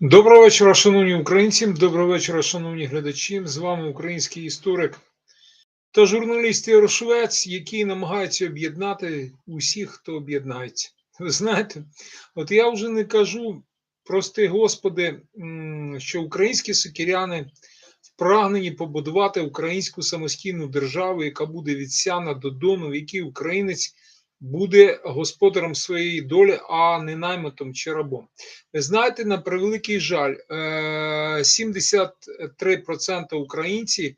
Доброго вечора, шановні українці. Доброго вечора, шановні глядачі. З вами український історик та журналіст Ярошвець, який намагається об'єднати усіх, хто об'єднається. Ви знаєте, от я вже не кажу, прости Господи, що українські сокіряни впрагнені побудувати українську самостійну державу, яка буде від сяна до дону, в якій українець буде господарем своєї долі, а не наймитом чи рабом. Ви знаєте, на превеликий жаль, е, 73% українців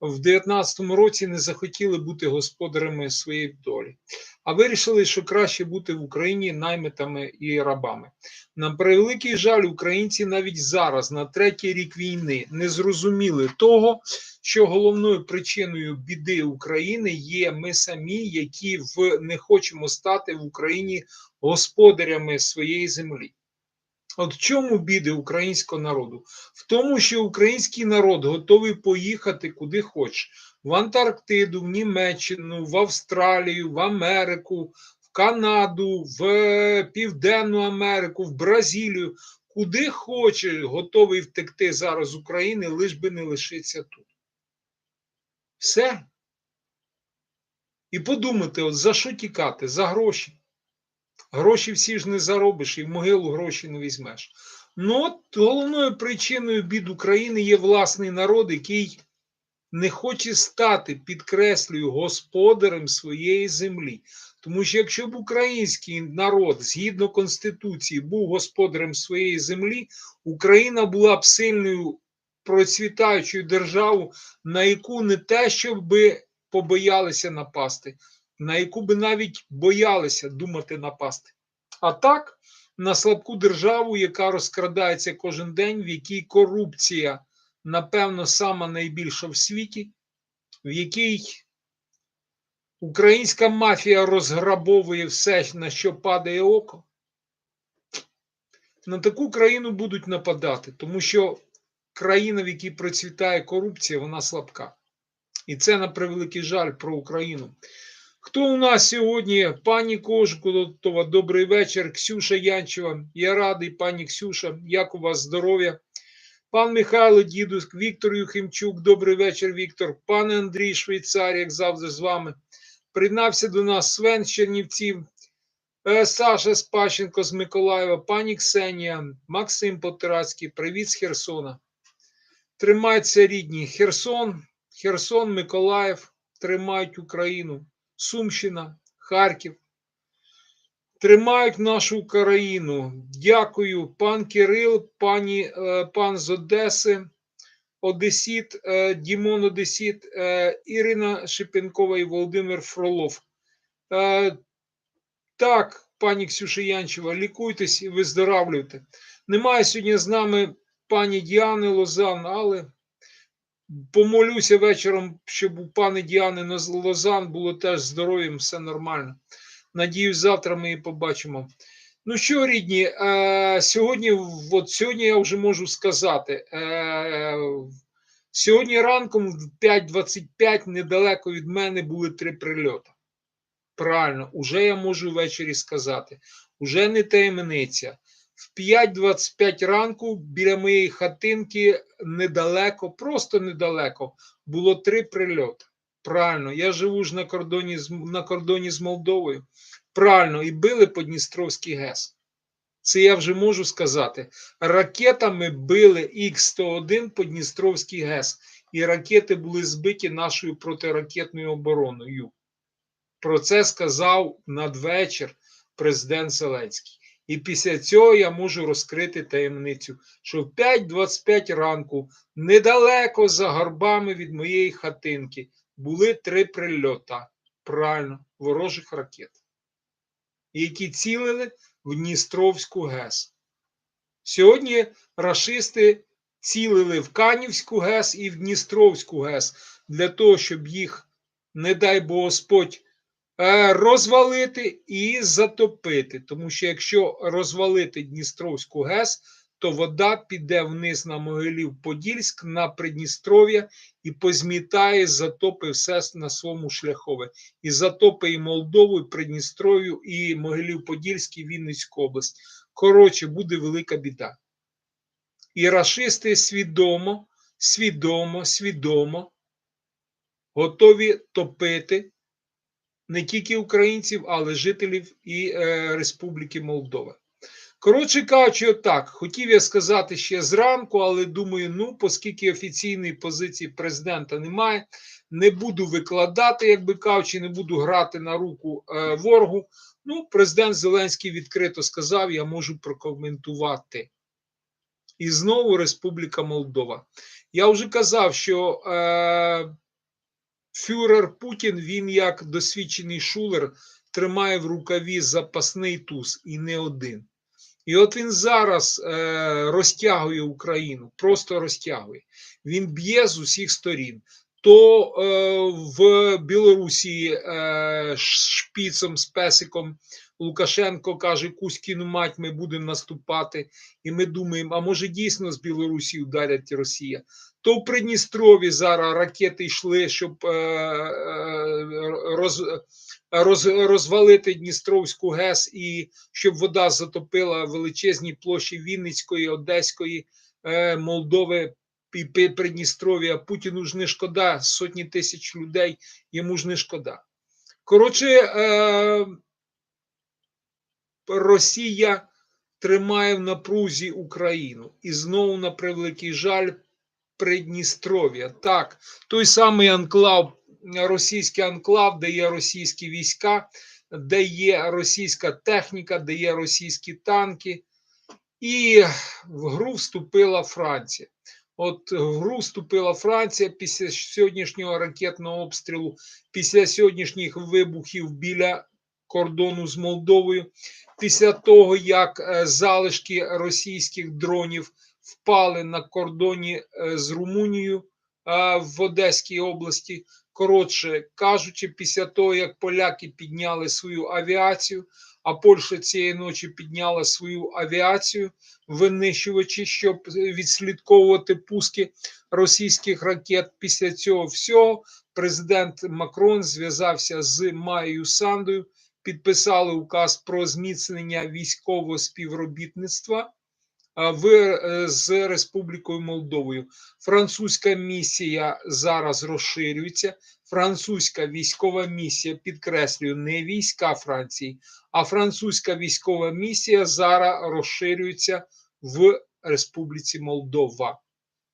в 2019 році не захотіли бути господарями своєї долі, а вирішили, що краще бути в Україні наймитами і рабами. На превеликий жаль, українці навіть зараз, на третій рік війни, не зрозуміли того, що головною причиною біди України є ми самі, які в не хочемо стати в Україні господарями своєї землі. От в чому біди українського народу? В тому, що український народ готовий поїхати куди хоче: в Антарктиду, в Німеччину, в Австралію, в Америку, в Канаду, в Південну Америку, в Бразилію, куди хоче, готовий втекти зараз з України, лиш би не лишитися тут. Все. І подумати, от за що тікати? За гроші. Гроші всі ж не заробиш і в могилу гроші не візьмеш. Ну, от головною причиною бід України є власний народ, який не хоче стати, підкреслюю, господарем своєї землі. Тому що якщо б український народ згідно Конституції був господарем своєї землі, Україна була б сильною процвітаючою державою, на яку не те, щоб побоялися напасти, на яку би навіть боялися думати напасти. А так, на слабку державу, яка розкрадається кожен день, в якій корупція, напевно, сама найбільша в світі, в якій українська мафія розграбовує все, на що падає око. На таку країну будуть нападати, тому що країна, в якій процвітає корупція, вона слабка. І це на превеликий жаль про Україну. Хто у нас сьогодні? Пані Кожукова, добрий вечір. Ксюша Янчева. Я радий, пані Ксюша. Як у вас здоров'я? Пан Михайло Дідусь, Віктор Юхимчук, добрий вечір, Віктор. Пане Андрій Швейцар, як завжди, з вами. Приєднався до нас Свен з Чернівців, е, Саша Спащенко з Миколаєва, пані Ксенія, Максим Потирацький. Привіт з Херсона. Тримаються рідні. Херсон, Херсон, Миколаїв тримають Україну. Сумщина, Харків. Тримають нашу Україну. Дякую, пан Кирил, пані, е, пан з Одеси, Одесіт, е, Дімон Одесіт, е, Ірина Шипенкова і Володимир Фролов. Так, пані Ксюша Янчева, лікуйтесь і виздоравлюйте. Немає сьогодні з нами пані Діани Лозан, але помолюся вечором, щоб у пани Діани Лозан було теж здоров'ям, все нормально. Надіюсь, завтра ми її побачимо. Ну що, рідні, е, сьогодні, от сьогодні я вже можу сказати. Е, Сьогодні ранком в 5.25 недалеко від мене були три прильоти. Правильно, уже я можу ввечері сказати. Уже не таємниця. В 5.25 ранку біля моєї хатинки недалеко, просто недалеко, було три прильоти. Правильно, я живу ж на кордоні з на кордоні з Молдовою. Правильно, і били по Дністровський ГЕС. Це я вже можу сказати. Ракетами били Х-101 по Дністровський ГЕС, і ракети були збиті нашою протиракетною обороною. Про це сказав надвечір президент Зеленський. І після цього я можу розкрити таємницю, що в 5.25 ранку, недалеко за горбами від моєї хатинки, були три прильота правильно, ворожих ракет, які цілили в Дністровську ГЕС. Сьогодні рашисти цілили в Канівську ГЕС і в Дністровську ГЕС для того, щоб їх, не дай Бог Господь, розвалити і затопити. Тому що якщо розвалити Дністровську ГЕС, то вода піде вниз на Могилів-Подільськ, на Придністров'я і позмітає, затопи все на своєму шляхове. І затопи і Молдову, і Придністров'ю, і Могилів-Подільськ, і Вінницьку область. Коротше, буде велика біда. І рашисти свідомо, свідомо, свідомо готові топити не тільки українців, але жителів і е, Республіки Молдова. Коротше кажучи, отак, хотів я сказати ще зранку, але думаю, ну, оскільки офіційної позиції президента немає, не буду викладати, як би кажучи, не буду грати на руку е, ворогу. Ну, президент Зеленський відкрито сказав, я можу прокоментувати. І знову Республіка Молдова. Я вже казав, що е, фюрер Путін, він як досвідчений шулер, тримає в рукаві запасний туз і не один. І от він зараз е, розтягує Україну, просто розтягує. Він б'є з усіх сторін. То е, в Білорусі е, шпіцом з песиком Лукашенко каже: Кузькіну мать, ми будемо наступати. І ми думаємо, а може дійсно з Білорусі ударять Росія. То в Придністрові зараз ракети йшли, щоб е, роз, роз, розвалити Дністровську ГЕС і щоб вода затопила величезні площі Вінницької, Одеської, Молдови Придністров'я. Путіну ж не шкода, сотні тисяч людей, йому ж не шкода. Коротше, е, Росія тримає в напрузі Україну і знову на превеликий жаль. Придністров'я. Так, той самий анклав, російський анклав, де є російські війська, де є російська техніка, де є російські танки, і в гру вступила Франція. От в гру вступила Франція після сьогоднішнього ракетного обстрілу, після сьогоднішніх вибухів біля кордону з Молдовою, після того, як залишки російських дронів впали на кордоні з Румунією в Одеській області. Коротше кажучи, після того, як поляки підняли свою авіацію, а Польща цієї ночі підняла свою авіацію, винищувачі, щоб відслідковувати пуски російських ракет. Після цього всього президент Макрон зв'язався з Маєю Сандою, підписали указ про зміцнення військового співробітництва в з Республікою Молдовою. Французька місія зараз розширюється. Французька військова місія підкреслюю не війська Франції, а французька військова місія зараз розширюється в Республіці Молдова.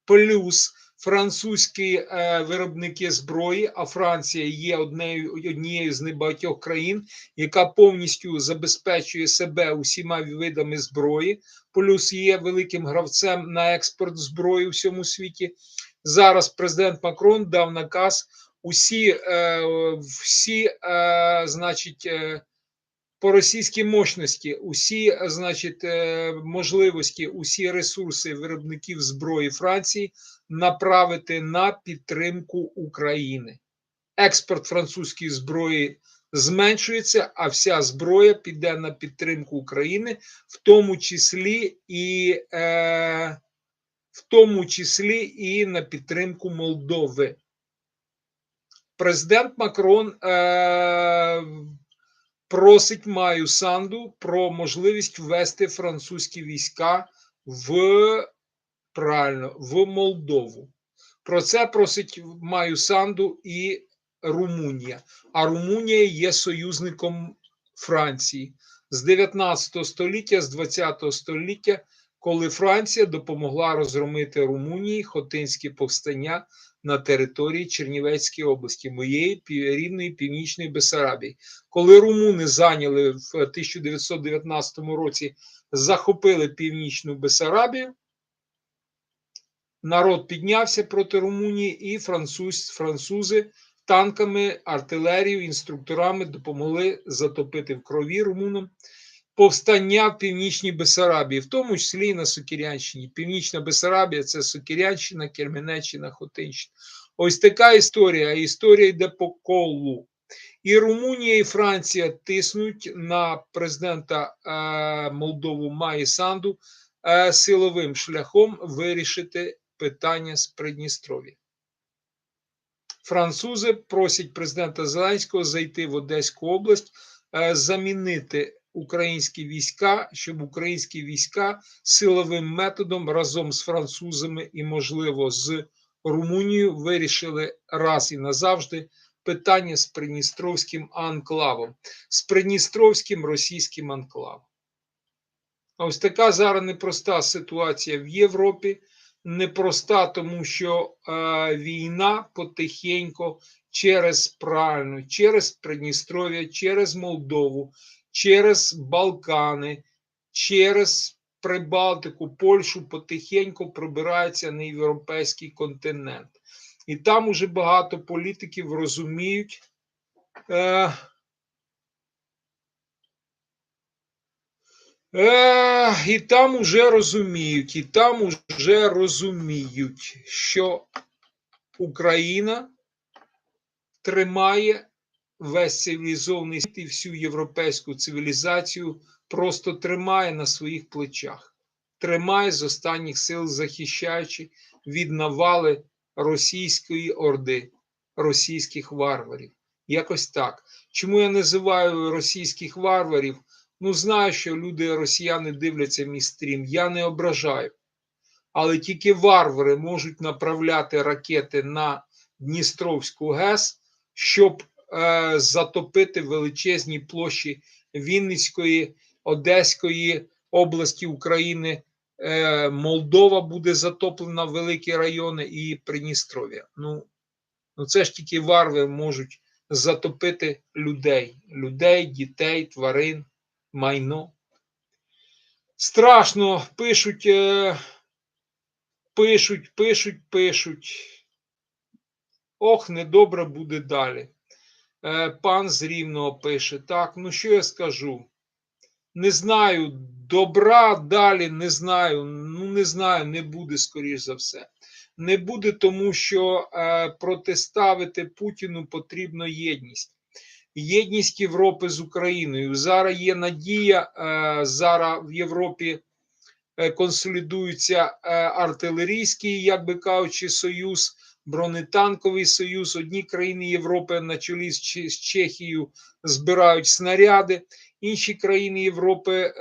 Плюс французькі е, виробники зброї, а Франція є однією, однією з небагатьох країн, яка повністю забезпечує себе усіма видами зброї, плюс є великим гравцем на експорт зброї у всьому світі. Зараз президент Макрон дав наказ усі, е, всі, е, значить. По російській мощності, усі, значить, е, можливості, усі ресурси виробників зброї Франції направити на підтримку України. Експорт французької зброї зменшується, а вся зброя піде на підтримку України, в тому числі і е, в тому числі і на підтримку Молдови. Президент Макрон е, просить Маю Санду про можливість ввести французькі війська в правильно в Молдову. Про це просить Маю Санду і Румунія. А Румунія є союзником Франції з 19 століття, з 20 століття, коли Франція допомогла розгромити Румунії Хотинські повстання на території Чернівецької області, моєї рідної північної Бесарабії. Коли румуни зайняли в 1919 році, захопили північну Бесарабію, народ піднявся проти Румунії, і француз, французи танками, артилерією, інструкторами допомогли затопити в крові румунам. Повстання в північній Бесарабії, в тому числі і на Сокірянщині. Північна Бесарабія це Сокірянщина, Керменеччина, Хотинщина. Ось така історія. Історія йде по колу. І Румунія і Франція тиснуть на президента е, Молдову Маї Санду е, силовим шляхом вирішити питання з Придністров'я. Французи просять президента Зеленського зайти в Одеську область, е, замінити українські війська, щоб українські війська силовим методом разом з французами і, можливо, з Румунією вирішили раз і назавжди питання з Придністровським анклавом, з Придністровським російським анклавом. А Ось така зараз непроста ситуація в Європі. Непроста, тому що е, війна потихеньку через правильно, через Придністров'я, через Молдову, через Балкани, через Прибалтику, Польщу потихеньку пробирається на європейський континент. І там уже багато політиків розуміють. Е, Е, і там уже розуміють, і там уже розуміють, що Україна тримає весь цивілізований світ і всю європейську цивілізацію, просто тримає на своїх плечах, тримає з останніх сил, захищаючи від навали російської орди, російських варварів. Якось так. Чому я називаю російських варварів? Ну, знаю, що люди, росіяни дивляться мій стрім. Я не ображаю. Але тільки варвари можуть направляти ракети на Дністровську ГЕС, щоб затопити величезні площі Вінницької, Одеської області України. Е, Молдова буде затоплена, великі райони і Придністров'я. Ну, ну, це ж тільки варвари можуть затопити людей, людей, дітей, тварин майно. Страшно пишуть, е, пишуть, пишуть, пишуть. Ох, недобре буде далі. Е, Пан з Рівного пише. Так, ну що я скажу? Не знаю, добра далі не знаю. Ну, не знаю, не буде, скоріш за все. Не буде, тому що е, протиставити Путіну потрібна єдність єдність Європи з Україною. Зараз є надія, е, зараз в Європі е, консолідується е, артилерійський, як би кажучи, союз, бронетанковий союз. Одні країни Європи на чолі з Чехією збирають снаряди. Інші країни Європи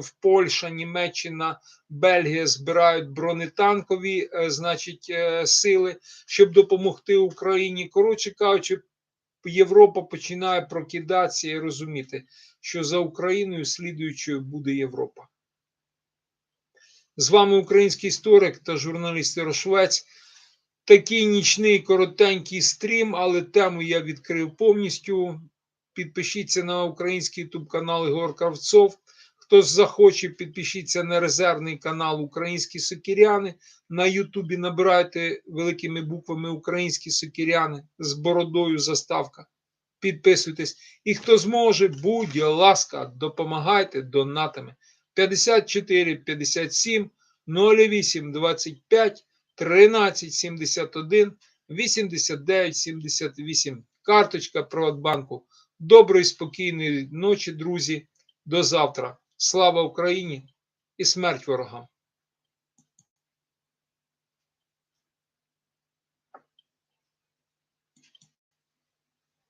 в Польща, Німеччина, Бельгія збирають бронетанкові, значить, сили, щоб допомогти Україні. Коротше кажучи, Європа починає прокидатися і розуміти, що за Україною слідуючою буде Європа. З вами український історик та журналіст Ярошвець. Такий нічний коротенький стрім, але тему я відкрив повністю. Підпишіться на український ютуб канал Ігор Кравцов. Хто захоче, підпишіться на резервний канал Українські Сокіряни. На Ютубі набирайте великими буквами Українські Сокіряни з бородою заставка. Підписуйтесь. І хто зможе, будь ласка, допомагайте донатами. 54 57 08 25 13 71 89 78. Карточка Приватбанку. Доброї, спокійної ночі, друзі. До завтра. Слава Україні і смерть ворогам!